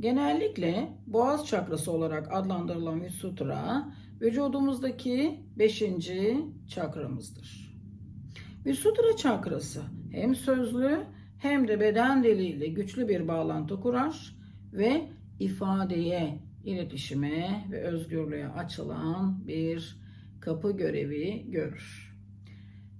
Genellikle boğaz çakrası olarak adlandırılan Visutra vücudumuzdaki beşinci çakramızdır. Visutra çakrası hem sözlü hem de beden diliyle güçlü bir bağlantı kurar ve ifadeye, iletişime ve özgürlüğe açılan bir kapı görevi görür.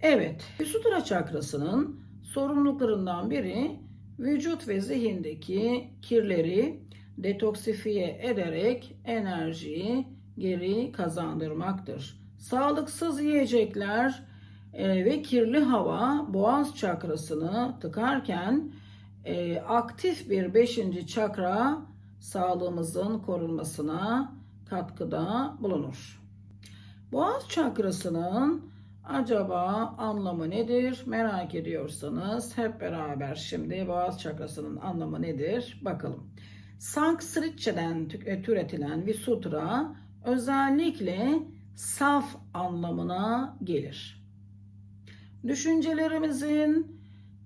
Evet, Visutra çakrasının sorumluluklarından biri vücut ve zihindeki kirleri detoksifiye ederek enerjiyi geri kazandırmaktır. Sağlıksız yiyecekler e, ve kirli hava boğaz çakrasını tıkarken e, aktif bir beşinci çakra sağlığımızın korunmasına katkıda bulunur. Boğaz çakrasının acaba anlamı nedir merak ediyorsanız hep beraber şimdi boğaz çakrasının anlamı nedir bakalım. Sanskritçeden tü- türetilen Visutra özellikle saf anlamına gelir. Düşüncelerimizin,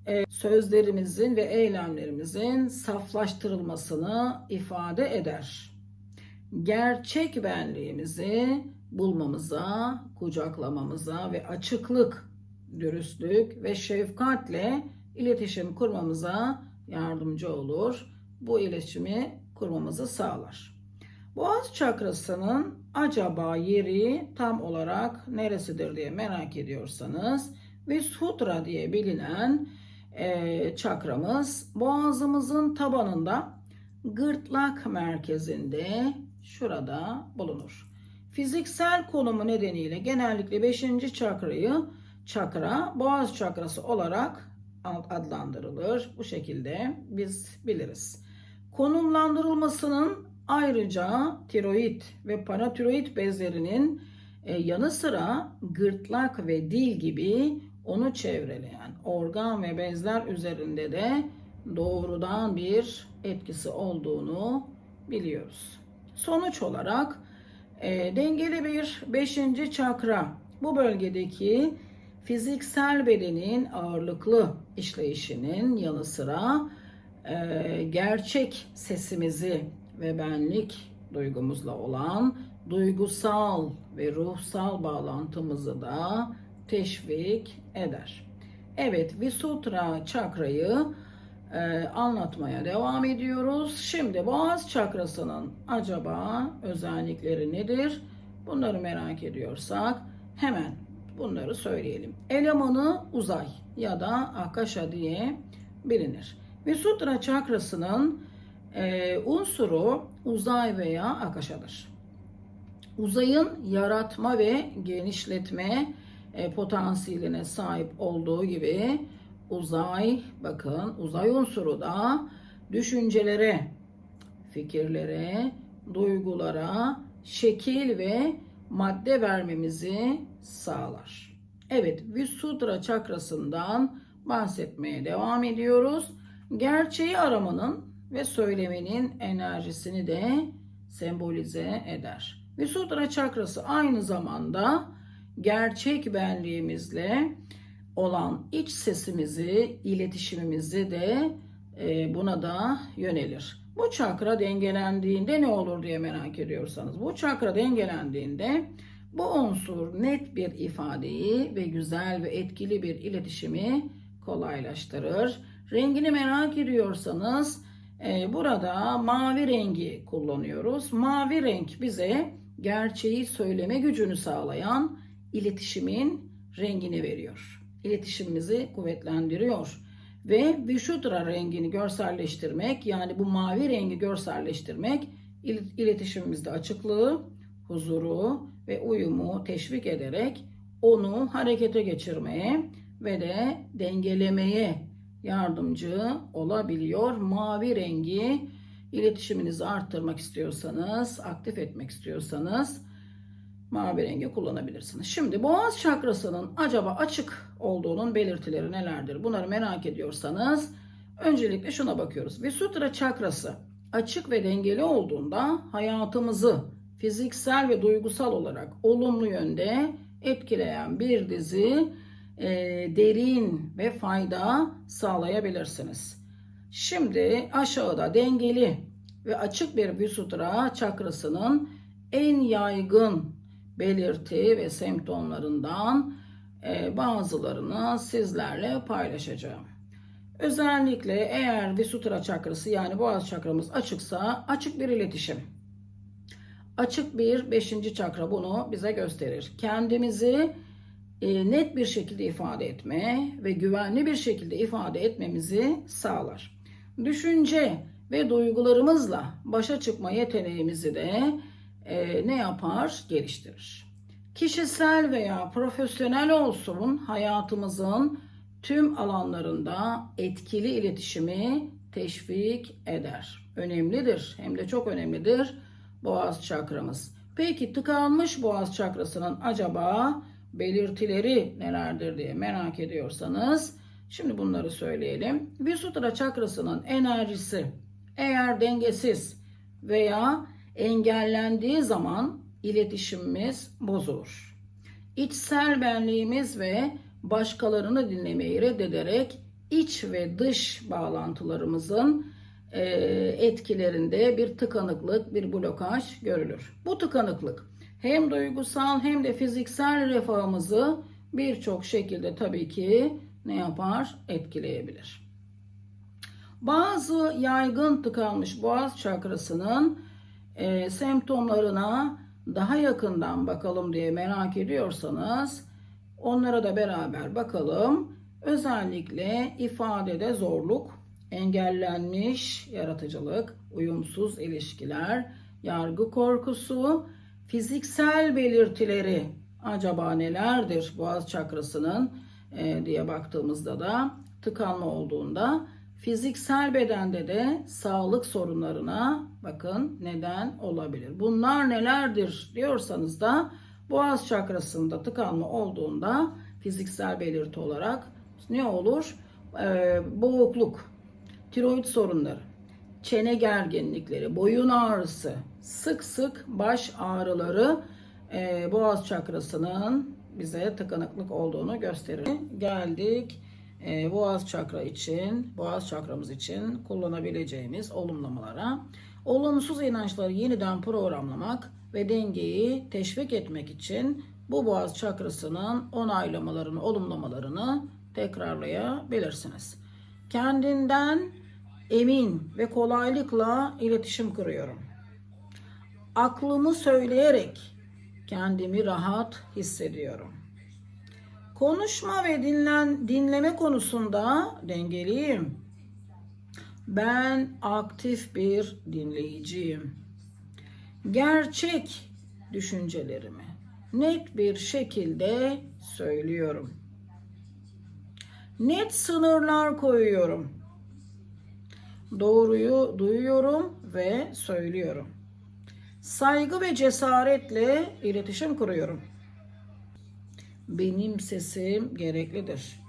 e, sözlerimizin ve eylemlerimizin saflaştırılmasını ifade eder. Gerçek benliğimizi bulmamıza, kucaklamamıza ve açıklık, dürüstlük ve şefkatle iletişim kurmamıza yardımcı olur. Bu iletişimi kurmamızı sağlar. Boğaz çakrasının acaba yeri tam olarak neresidir diye merak ediyorsanız Visutra diye bilinen e, çakramız boğazımızın tabanında gırtlak merkezinde şurada bulunur. Fiziksel konumu nedeniyle genellikle 5. çakrayı çakra boğaz çakrası olarak adlandırılır. Bu şekilde biz biliriz. Konumlandırılmasının ayrıca tiroid ve paratiroid bezlerinin e, yanı sıra gırtlak ve dil gibi onu çevreleyen organ ve bezler üzerinde de doğrudan bir etkisi olduğunu biliyoruz. Sonuç olarak e, dengeli bir beşinci çakra bu bölgedeki fiziksel bedenin ağırlıklı işleyişinin yanı sıra e, gerçek sesimizi ve benlik duygumuzla olan duygusal ve ruhsal bağlantımızı da teşvik eder. Evet, Visutra çakrayı e, anlatmaya devam ediyoruz. Şimdi boğaz çakrasının acaba özellikleri nedir? Bunları merak ediyorsak hemen bunları söyleyelim. Elemanı uzay ya da akasha diye bilinir. Visutra çakrasının e, unsuru uzay veya akashadır. Uzayın yaratma ve genişletme e, potansiyeline sahip olduğu gibi uzay bakın uzay unsuru da düşüncelere, fikirlere, duygulara şekil ve madde vermemizi sağlar. Evet, Visuddha çakrasından bahsetmeye devam ediyoruz. Gerçeği aramanın ve söylemenin enerjisini de sembolize eder. Visuddha çakrası aynı zamanda gerçek benliğimizle olan iç sesimizi, iletişimimizi de e, buna da yönelir. Bu çakra dengelendiğinde ne olur diye merak ediyorsanız, bu çakra dengelendiğinde bu unsur net bir ifadeyi ve güzel ve etkili bir iletişimi kolaylaştırır. Rengini merak ediyorsanız e, burada mavi rengi kullanıyoruz. Mavi renk bize gerçeği söyleme gücünü sağlayan iletişimin rengini veriyor. İletişimimizi kuvvetlendiriyor. Ve Vishuddha rengini görselleştirmek yani bu mavi rengi görselleştirmek il- iletişimimizde açıklığı, huzuru ve uyumu teşvik ederek onu harekete geçirmeye ve de dengelemeye yardımcı olabiliyor. Mavi rengi iletişiminizi arttırmak istiyorsanız, aktif etmek istiyorsanız mavi rengi kullanabilirsiniz. Şimdi boğaz çakrasının acaba açık olduğunun belirtileri nelerdir? Bunları merak ediyorsanız öncelikle şuna bakıyoruz. Visuddha çakrası açık ve dengeli olduğunda hayatımızı fiziksel ve duygusal olarak olumlu yönde etkileyen bir dizi e, derin ve fayda sağlayabilirsiniz. Şimdi aşağıda dengeli ve açık bir Visutra çakrasının en yaygın belirti ve semptomlarından bazılarını sizlerle paylaşacağım. Özellikle eğer Visutra çakrası yani boğaz çakramız açıksa açık bir iletişim. Açık bir beşinci çakra bunu bize gösterir. Kendimizi e, net bir şekilde ifade etme ve güvenli bir şekilde ifade etmemizi sağlar. Düşünce ve duygularımızla başa çıkma yeteneğimizi de e, ne yapar? Geliştirir. Kişisel veya profesyonel olsun hayatımızın tüm alanlarında etkili iletişimi teşvik eder. Önemlidir hem de çok önemlidir boğaz çakramız. Peki tıkanmış boğaz çakrasının acaba belirtileri nelerdir diye merak ediyorsanız şimdi bunları söyleyelim. Visutra çakrasının enerjisi eğer dengesiz veya engellendiği zaman iletişimimiz bozulur. İçsel benliğimiz ve başkalarını dinlemeyi reddederek iç ve dış bağlantılarımızın e, etkilerinde bir tıkanıklık, bir blokaj görülür. Bu tıkanıklık hem duygusal hem de fiziksel refahımızı birçok şekilde tabii ki ne yapar? Etkileyebilir. Bazı yaygın tıkanmış boğaz çakrasının e, semptomlarına daha yakından bakalım diye merak ediyorsanız onlara da beraber bakalım. Özellikle ifadede zorluk, engellenmiş yaratıcılık, uyumsuz ilişkiler, yargı korkusu, fiziksel belirtileri acaba nelerdir boğaz çakrasının e, diye baktığımızda da tıkanma olduğunda fiziksel bedende de sağlık sorunlarına bakın neden olabilir. Bunlar nelerdir diyorsanız da boğaz çakrasında tıkanma olduğunda fiziksel belirti olarak ne olur? Ee, boğukluk, tiroid sorunları, çene gerginlikleri, boyun ağrısı, sık sık baş ağrıları e, boğaz çakrasının bize tıkanıklık olduğunu gösterir. Geldik e, boğaz çakra için, boğaz çakramız için kullanabileceğimiz olumlamalara. Olumsuz inançları yeniden programlamak ve dengeyi teşvik etmek için bu boğaz çakrasının onaylamalarını, olumlamalarını tekrarlayabilirsiniz. Kendinden emin ve kolaylıkla iletişim kuruyorum. Aklımı söyleyerek kendimi rahat hissediyorum. Konuşma ve dinlen, dinleme konusunda dengeliyim. Ben aktif bir dinleyiciyim. Gerçek düşüncelerimi net bir şekilde söylüyorum. Net sınırlar koyuyorum. Doğruyu duyuyorum ve söylüyorum. Saygı ve cesaretle iletişim kuruyorum. Benim sesim gereklidir.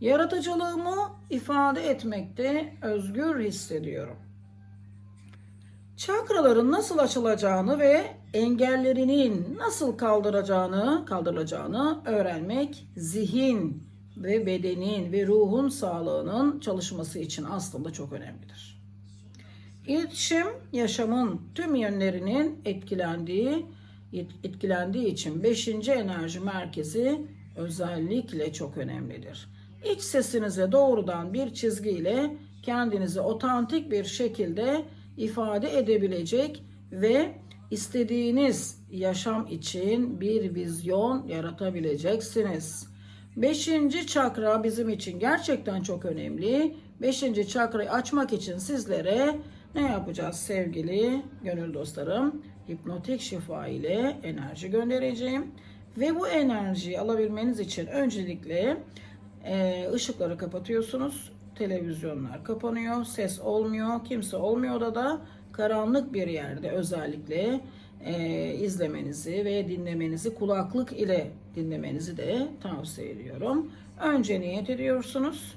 Yaratıcılığımı ifade etmekte özgür hissediyorum. Çakraların nasıl açılacağını ve engellerinin nasıl kaldıracağını, kaldırılacağını öğrenmek zihin ve bedenin ve ruhun sağlığının çalışması için aslında çok önemlidir. İletişim yaşamın tüm yönlerinin etkilendiği etkilendiği için 5. enerji merkezi özellikle çok önemlidir. İç sesinize doğrudan bir çizgiyle kendinizi otantik bir şekilde ifade edebilecek ve istediğiniz yaşam için bir vizyon yaratabileceksiniz. Beşinci çakra bizim için gerçekten çok önemli. Beşinci çakrayı açmak için sizlere ne yapacağız sevgili gönül dostlarım? Hipnotik şifa ile enerji göndereceğim. Ve bu enerjiyi alabilmeniz için öncelikle e, ışıkları kapatıyorsunuz. Televizyonlar kapanıyor. Ses olmuyor. Kimse olmuyor da da karanlık bir yerde özellikle e, izlemenizi ve dinlemenizi kulaklık ile dinlemenizi de tavsiye ediyorum. Önce niyet ediyorsunuz.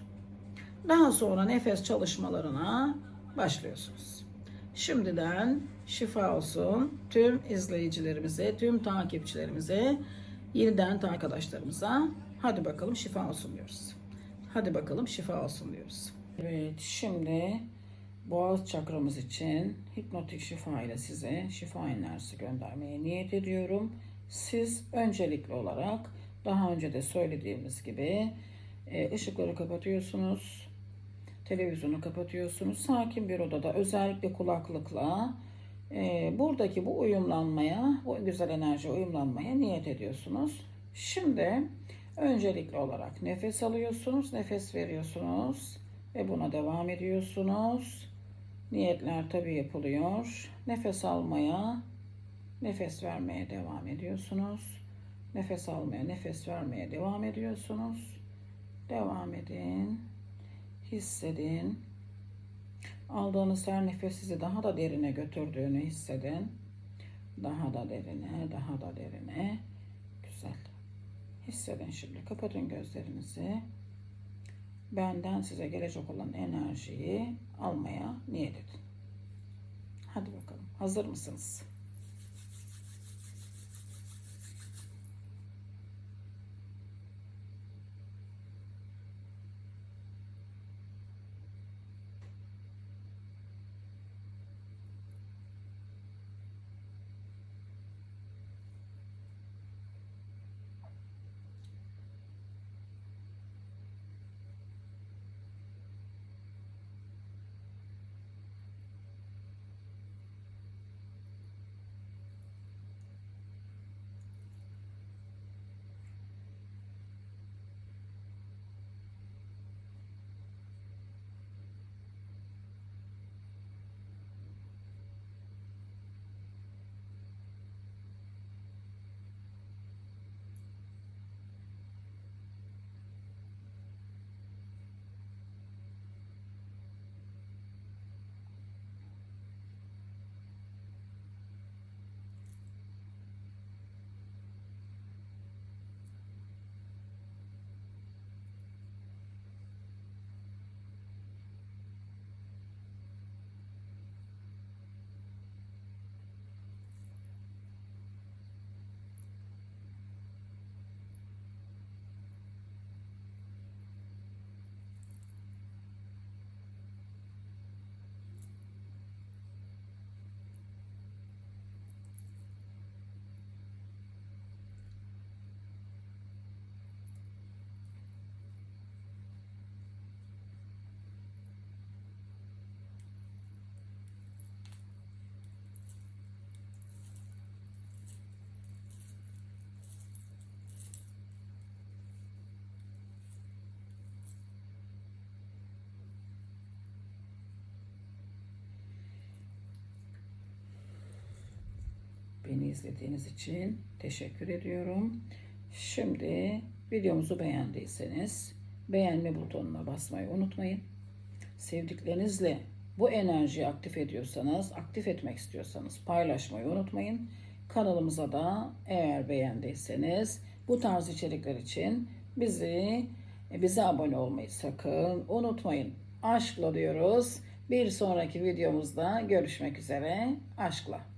Daha sonra nefes çalışmalarına başlıyorsunuz. Şimdiden şifa olsun tüm izleyicilerimize, tüm takipçilerimize, yeniden arkadaşlarımıza. Hadi bakalım şifa olsun diyoruz. Hadi bakalım şifa olsun diyoruz. Evet şimdi boğaz çakramız için hipnotik şifa ile size şifa enerjisi göndermeye niyet ediyorum. Siz öncelikli olarak daha önce de söylediğimiz gibi e, ışıkları kapatıyorsunuz. Televizyonu kapatıyorsunuz. Sakin bir odada özellikle kulaklıkla e, buradaki bu uyumlanmaya, bu güzel enerji uyumlanmaya niyet ediyorsunuz. Şimdi öncelikli olarak nefes alıyorsunuz, nefes veriyorsunuz ve buna devam ediyorsunuz. Niyetler tabi yapılıyor. Nefes almaya, nefes vermeye devam ediyorsunuz. Nefes almaya, nefes vermeye devam ediyorsunuz. Devam edin. Hissedin. Aldığınız her nefes sizi daha da derine götürdüğünü hissedin. Daha da derine, daha da derine. Güzel. Hissedin şimdi. Kapatın gözlerinizi. Benden size gelecek olan enerjiyi almaya niyet edin. Hadi bakalım. Hazır mısınız? Beni izlediğiniz için teşekkür ediyorum. Şimdi videomuzu beğendiyseniz beğenme butonuna basmayı unutmayın. Sevdiklerinizle bu enerjiyi aktif ediyorsanız, aktif etmek istiyorsanız paylaşmayı unutmayın. Kanalımıza da eğer beğendiyseniz bu tarz içerikler için bizi bize abone olmayı sakın unutmayın. Aşkla diyoruz. Bir sonraki videomuzda görüşmek üzere. Aşkla.